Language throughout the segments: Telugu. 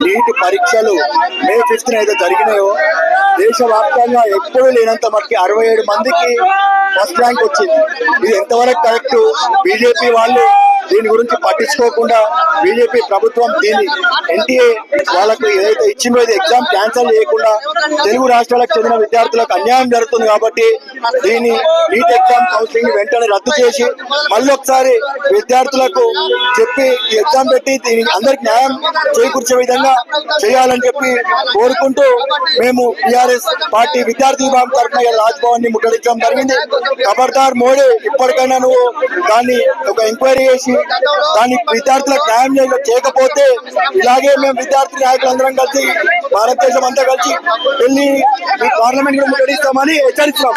నీటి పరీక్షలు మే ఫిఫ్త్ అయితే జరిగినాయో దేశవ్యాప్తంగా ఎప్పుడూ లేనంత మటుకి అరవై ఏడు మందికి ఫస్ట్ ర్యాంక్ వచ్చింది. ఇది ఎంతవరకు కరెక్ట్? బీజేపీ వాళ్ళు దీని గురించి పట్టించుకోకుండా బీజేపీ ప్రభుత్వం దీన్ని ఎన్టీఏ వాళ్ళకు ఏదైతే ఇచ్చిందో ఇది ఎగ్జామ్ క్యాన్సిల్ చేయకుండా తెలుగు రాష్ట్రాలకు చెందిన విద్యార్థులకు అన్యాయం జరుగుతుంది కాబట్టి దీని నీట్ ఎగ్జామ్ కౌన్సిలింగ్ వెంటనే రద్దు చేసి మళ్ళీ ఒకసారి విద్యార్థులకు చెప్పి ఈ ఎగ్జామ్ పెట్టి దీనికి అందరికి న్యాయం చేకూర్చే విధంగా చేయాలని చెప్పి కోరుకుంటూ మేము టిఆర్ఎస్ పార్టీ విద్యార్థి విభాగం తరఫున రాజ్ రాజ్భవన్ని ముట్టడించడం జరిగింది. ఖబర్దార్ మోడీ ఇప్పటికైనా నువ్వు దాన్ని ఒక ఎంక్వైరీ చేసి దాన్ని విద్యార్థులకు న్యాయం చేయకపోతే ఇలాగే మేము విద్యార్థి నాయకులందరం కలిసి భారతదేశం అంతా కలిసి వెళ్ళి ఈ పార్లమెంట్ కూడా ముట్టడిస్తామని హెచ్చరిస్తున్నాం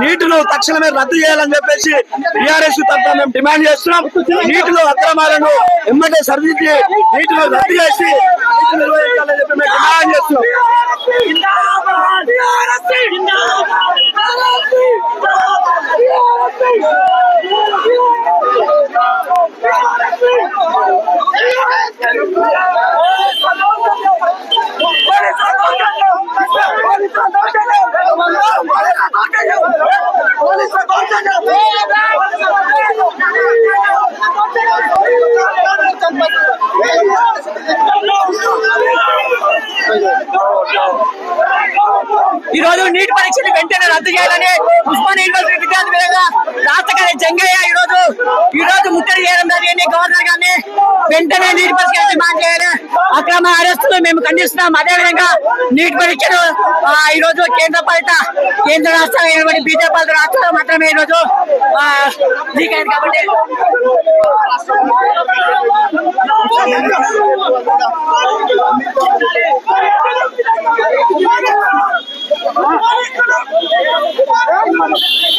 నీటిను తక్షణమే రద్దు చేయాలని చెప్పేసి టిఆర్ఎస్ తరఫున మేము డిమాండ్ చేస్తున్నాం. నీటిలో అక్రమాలను ఎమ్మటే సరిదిద్ది నీటిని రద్దు చేసి నీటిని నిర్వహించాలని చెప్పి మేము డిమాండ్ చేస్తున్నాం. Joelho! ఈ రోజు నీటి పరీక్షలు వెంటనే రద్దు చేయాలని ఉస్మాన్ యూనివర్సిటీ విద్యార్థి విధంగా రాష్ట్ర కార్య జంగయ్య ఈ రోజు ఈ రోజు ముట్టడి చేయడం జరిగింది. గవర్నర్ గారిని వెంటనే నీటి పరీక్ష డిమాండ్ చేయాలి అక్రమ అరెస్టులు మేము ఖండిస్తున్నాం. అదేవిధంగా నీటి పరీక్షలు ఈ రోజు కేంద్ర పాలిత కేంద్ర రాష్ట్రాలు బీజేపీ పాలిత రాష్ట్రాలు మాత్రమే ఈ రోజు ఆ, లీక్ అయింది కాబట్టి.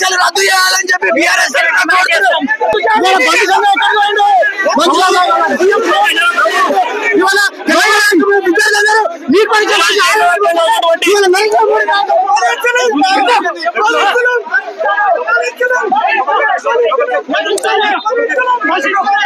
పరీక్షలు రద్దు చేయాలని చెప్పి బీఆర్ఎస్ Thank